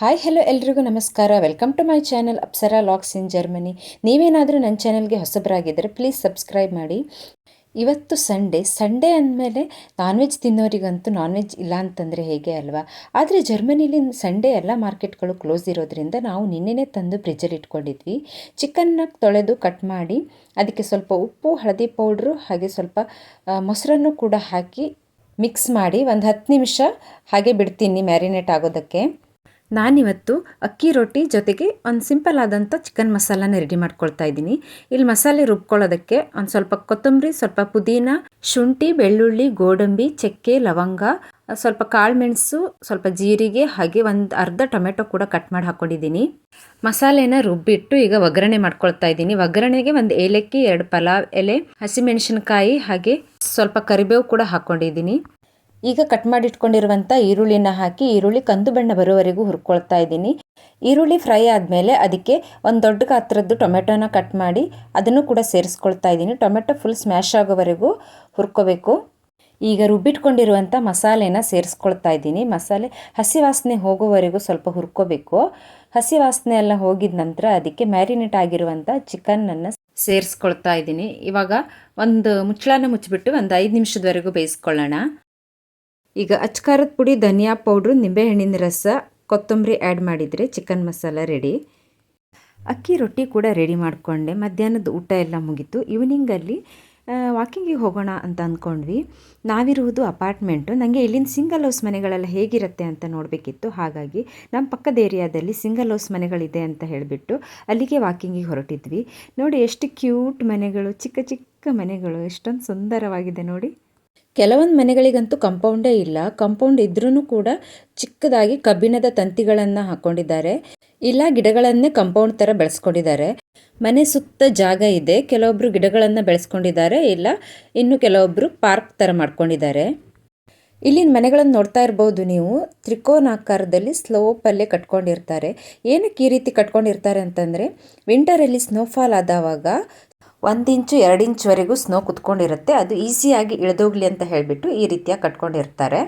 Hi hello ಎಲ್ರಿಗೂ ನಮಸ್ಕಾರ. Welcome to my channel Apsara locks in Germany ನೀವೇನಾದರೂ ನನ್ನ ಚಾನಲ್ಗೆ ಹೊಸಬರಾಗಿದ್ದರೆ ಪ್ಲೀಸ್ ಸಬ್ಸ್ಕ್ರೈಬ್ ಮಾಡಿ. ಇವತ್ತು ಸಂಡೇ ಸಂಡೇ ಅಂದಮೇಲೆ ನಾನ್ ವೆಜ್ ತಿನ್ನೋರಿಗಂತೂ ನಾನ್ ವೆಜ್ ಇಲ್ಲ ಅಂತಂದರೆ ಹೇಗೆ ಅಲ್ವಾ? ಆದರೆ ಜರ್ಮನಿಲಿ ಸಂಡೇ ಎಲ್ಲ ಮಾರ್ಕೆಟ್ಗಳು ಕ್ಲೋಸ್ ಇರೋದ್ರಿಂದ ನಾವು ನಿನ್ನೆನೇ ತಂದು ಫ್ರಿಜ್ಜಲ್ಲಿ ಇಟ್ಕೊಂಡಿದ್ವಿ. ಚಿಕನ್ನ ತೊಳೆದು ಕಟ್ ಮಾಡಿ, ಅದಕ್ಕೆ ಸ್ವಲ್ಪ ಉಪ್ಪು, ಹಳದಿ ಪೌಡ್ರು ಹಾಗೆ ಸ್ವಲ್ಪ ಮೊಸರನ್ನು ಕೂಡ ಹಾಕಿ ಮಿಕ್ಸ್ ಮಾಡಿ ಒಂದು ಹತ್ತು ನಿಮಿಷ ಹಾಗೆ ಬಿಡ್ತೀನಿ ಮ್ಯಾರಿನೇಟ್ ಆಗೋದಕ್ಕೆ. ನಾನಿವತ್ತು ಅಕ್ಕಿ ರೊಟ್ಟಿ ಜೊತೆಗೆ ಒಂದು ಸಿಂಪಲ್ ಆದಂಥ ಚಿಕನ್ ಮಸಾಲಾನ ರೆಡಿ ಮಾಡ್ಕೊಳ್ತಾ ಇದ್ದೀನಿ. ಇಲ್ಲಿ ಮಸಾಲೆ ರುಬ್ಕೊಳ್ಳೋದಕ್ಕೆ ಒಂದು ಸ್ವಲ್ಪ ಕೊತ್ತಂಬರಿ, ಸ್ವಲ್ಪ ಪುದೀನ, ಶುಂಠಿ, ಬೆಳ್ಳುಳ್ಳಿ, ಗೋಡಂಬಿ, ಚಕ್ಕೆ, ಲವಂಗ, ಸ್ವಲ್ಪ ಕಾಳುಮೆಣಸು ಸ್ವಲ್ಪ ಜೀರಿಗೆ, ಹಾಗೆ ಒಂದು ಅರ್ಧ ಟೊಮೆಟೊ ಕೂಡ ಕಟ್ ಮಾಡಿ ಹಾಕ್ಕೊಂಡಿದ್ದೀನಿ ಮಸಾಲೆನ ರುಬ್ಬಿಟ್ಟು ಈಗ ಒಗ್ಗರಣೆ ಮಾಡ್ಕೊಳ್ತಾ ಇದ್ದೀನಿ. ಒಗ್ಗರಣೆಗೆ ಒಂದು ಏಲಕ್ಕಿ, ಎರಡು ಪಲಾವ್ ಎಲೆ, ಹಸಿಮೆಣಸಿನಕಾಯಿ, ಹಾಗೆ ಸ್ವಲ್ಪ ಕರಿಬೇವು ಕೂಡ ಹಾಕ್ಕೊಂಡಿದ್ದೀನಿ ಈಗ ಕಟ್ ಮಾಡಿಟ್ಕೊಂಡಿರುವಂಥ ಈರುಳ್ಳಿನ ಹಾಕಿ ಈರುಳ್ಳಿ ಕಂದು ಬಣ್ಣ ಬರೋವರೆಗೂ ಹುರ್ಕೊಳ್ತಾ ಇದ್ದೀನಿ. ಈರುಳ್ಳಿ ಫ್ರೈ ಆದಮೇಲೆ ಅದಕ್ಕೆ ಒಂದು ದೊಡ್ಡ ಗಾತ್ರದ್ದು ಟೊಮೆಟೊನ ಕಟ್ ಮಾಡಿ ಅದನ್ನು ಕೂಡ ಸೇರಿಸ್ಕೊಳ್ತಾ ಇದ್ದೀನಿ. ಟೊಮೆಟೊ ಫುಲ್ ಸ್ಮ್ಯಾಶ್ ಆಗೋವರೆಗೂ ಹುರ್ಕೋಬೇಕು. ಈಗ ರುಬ್ಬಿಟ್ಕೊಂಡಿರುವಂಥ ಮಸಾಲೆನ ಸೇರಿಸ್ಕೊಳ್ತಾ ಇದ್ದೀನಿ. ಮಸಾಲೆ, ಹಸಿ ವಾಸನೆ ಹೋಗೋವರೆಗೂ ಸ್ವಲ್ಪ ಹುರ್ಕೋಬೇಕು. ಹಸಿ ವಾಸನೆ ಎಲ್ಲ ಹೋಗಿದ ನಂತರ ಅದಕ್ಕೆ ಮ್ಯಾರಿನೇಟ್ ಆಗಿರುವಂಥ ಚಿಕನನ್ನು ಸೇರಿಸ್ಕೊಳ್ತಾ ಇದ್ದೀನಿ. ಇವಾಗ ಒಂದು ಮುಚ್ಚಳನ ಮುಚ್ಚಿಬಿಟ್ಟು ಒಂದು ಐದು ನಿಮಿಷದವರೆಗೂ ಬೇಯಿಸ್ಕೊಳ್ಳೋಣ. ಈಗ ಅಚ್ಕಾರದ ಪುಡಿ, ಧನಿಯಾ ಪೌಡ್ರು ನಿಂಬೆಹಣ್ಣಿನ ರಸ, ಕೊತ್ತಂಬರಿ ಆ್ಯಡ್ ಮಾಡಿದರೆ ಚಿಕನ್ ಮಸಾಲ ರೆಡಿ. ಅಕ್ಕಿ ರೊಟ್ಟಿ ಕೂಡ ರೆಡಿ ಮಾಡಿಕೊಂಡೆ. ಮಧ್ಯಾಹ್ನದ ಊಟ ಎಲ್ಲ ಮುಗೀತು. ಈವ್ನಿಂಗಲ್ಲಿ ವಾಕಿಂಗಿಗೆ ಹೋಗೋಣ ಅಂತ ಅಂದ್ಕೊಂಡ್ವಿ. ನಾವಿರುವುದು ಅಪಾರ್ಟ್ಮೆಂಟು ನನಗೆ ಇಲ್ಲಿನ ಸಿಂಗಲ್ ಹೌಸ್ ಮನೆಗಳೆಲ್ಲ ಹೇಗಿರುತ್ತೆ ಅಂತ ನೋಡಬೇಕಿತ್ತು. ಹಾಗಾಗಿ ನಮ್ಮ ಪಕ್ಕದ ಏರಿಯಾದಲ್ಲಿ ಸಿಂಗಲ್ ಹೌಸ್ ಮನೆಗಳಿದೆ ಅಂತ ಹೇಳಿಬಿಟ್ಟು ಅಲ್ಲಿಗೆ ವಾಕಿಂಗಿಗೆ ಹೊರಟಿದ್ವಿ. ನೋಡಿ, ಎಷ್ಟು ಕ್ಯೂಟ್ ಮನೆಗಳು, ಚಿಕ್ಕ ಚಿಕ್ಕ ಮನೆಗಳು. ಎಷ್ಟೊಂದು ಸುಂದರವಾಗಿದೆ ನೋಡಿ. ಕೆಲವೊಂದು ಮನೆಗಳಿಗಂತೂ ಕಂಪೌಂಡೇ ಇಲ್ಲ. ಕಂಪೌಂಡ್ ಇದ್ರೂ ಕೂಡ ಚಿಕ್ಕದಾಗಿ ಕಬ್ಬಿಣದ ತಂತಿಗಳನ್ನು ಹಾಕ್ಕೊಂಡಿದ್ದಾರೆ ಇಲ್ಲ, ಗಿಡಗಳನ್ನೇ ಕಂಪೌಂಡ್ ಥರ ಬೆಳೆಸ್ಕೊಂಡಿದ್ದಾರೆ. ಮನೆ ಸುತ್ತ ಜಾಗ ಇದೆ. ಕೆಲವೊಬ್ಬರು ಗಿಡಗಳನ್ನು ಬೆಳೆಸ್ಕೊಂಡಿದ್ದಾರೆ. ಇಲ್ಲ, ಇನ್ನು ಕೆಲವೊಬ್ಬರು ಪಾರ್ಕ್ ಥರ ಮಾಡ್ಕೊಂಡಿದ್ದಾರೆ. ಇಲ್ಲಿನ ಮನೆಗಳನ್ನು ನೋಡ್ತಾ ಇರ್ಬೋದು ನೀವು. ತ್ರಿಕೋನಾಕಾರದಲ್ಲಿ ಸ್ಲೋಪಲ್ಲೇ ಕಟ್ಕೊಂಡಿರ್ತಾರೆ. ಏನಕ್ಕೆ ಈ ರೀತಿ ಕಟ್ಕೊಂಡಿರ್ತಾರೆ ಅಂತಂದರೆ ವಿಂಟರಲ್ಲಿ ಸ್ನೋಫಾಲ್ ಆದವಾಗ ಒಂದು ಇಂಚು ಎರಡು ಇಂಚುವರೆಗೂ ಸ್ನೋ ಕುತ್ಕೊಂಡಿರುತ್ತೆ. ಅದು ಈಸಿಯಾಗಿ ಇಳಿದೋಗ್ಲಿ ಅಂತ ಹೇಳಿಬಿಟ್ಟು ಈ ರೀತಿಯಾಗಿ ಕಟ್ಕೊಂಡಿರ್ತಾರೆ.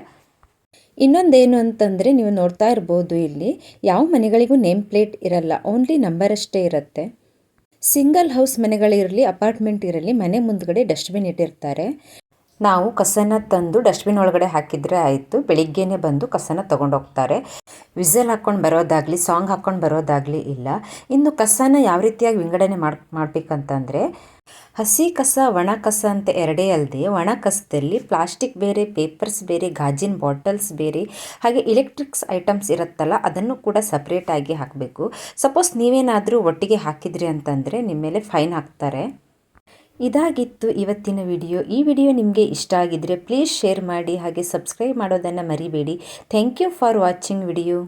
ಇನ್ನೊಂದೇನು ಅಂತಂದರೆ ನೀವು ನೋಡ್ತಾ ಇರ್ಬೋದು ಇಲ್ಲಿ, ಯಾವ ಮನೆಗಳಿಗೂ ನೇಮ್ ಪ್ಲೇಟ್ ಇರಲ್ಲ, ಓನ್ಲಿ ನಂಬರ್ ಅಷ್ಟೇ ಇರುತ್ತೆ. ಸಿಂಗಲ್ ಹೌಸ್ ಮನೆಗಳಿರಲಿ, ಅಪಾರ್ಟ್ಮೆಂಟ್ ಇರಲಿ, ಮನೆ ಮುಂದ್ಗಡೆ ಡಸ್ಟ್ಬಿನ್ ಇಟ್ಟಿರ್ತಾರೆ. ನಾವು ಕಸನ ತಂದು ಡಸ್ಟ್ಬಿನ್ ಒಳಗಡೆ ಹಾಕಿದರೆ ಆಯಿತು. ಬೆಳಿಗ್ಗೆನೆ ಬಂದು ಕಸನ ತೊಗೊಂಡೋಗ್ತಾರೆ ವಿಸಲ್ ಹಾಕ್ಕೊಂಡು ಬರೋದಾಗಲಿ, ಸಾಂಗ್ ಹಾಕ್ಕೊಂಡು ಬರೋದಾಗಲಿ ಇಲ್ಲ. ಇನ್ನು ಕಸನ ಯಾವ ರೀತಿಯಾಗಿ ವಿಂಗಡಣೆ ಮಾಡಿ, ಮಾಡಬೇಕಂತಂದರೆ, ಹಸಿ ಕಸ, ಒಣ ಕಸ ಅಂತ ಎರಡೇ ಅಲ್ಲದೆ ಒಣ ಕಸದಲ್ಲಿ ಪ್ಲಾಸ್ಟಿಕ್ ಬೇರೆ, ಪೇಪರ್ಸ್ ಬೇರೆ, ಗಾಜಿನ ಬಾಟಲ್ಸ್ ಬೇರೆ, ಹಾಗೆ ಇಲೆಕ್ಟ್ರಿಕ್ಸ್ ಐಟಮ್ಸ್ ಇರುತ್ತಲ್ಲ, ಅದನ್ನು ಕೂಡ ಸಪ್ರೇಟಾಗಿ ಹಾಕಬೇಕು. ಸಪೋಸ್ ನೀವೇನಾದರೂ ಒಟ್ಟಿಗೆ ಹಾಕಿದ್ರಿ ಅಂತಂದರೆ ನಿಮ್ಮ ಮೇಲೆ ಫೈನ್ ಹಾಕ್ತಾರೆ. ಇದಾಗಿತ್ತು ಇವತ್ತಿನ ವಿಡಿಯೋ. ಈ ವಿಡಿಯೋ ನಿಮಗೆ ಇಷ್ಟ ಆಗಿದ್ದರೆ ಪ್ಲೀಸ್ ಶೇರ್ ಮಾಡಿ ಹಾಗೆ ಸಬ್ಸ್ಕ್ರೈಬ್ ಮಾಡೋದನ್ನು ಮರಿಬೇಡಿ. Thank you for watching video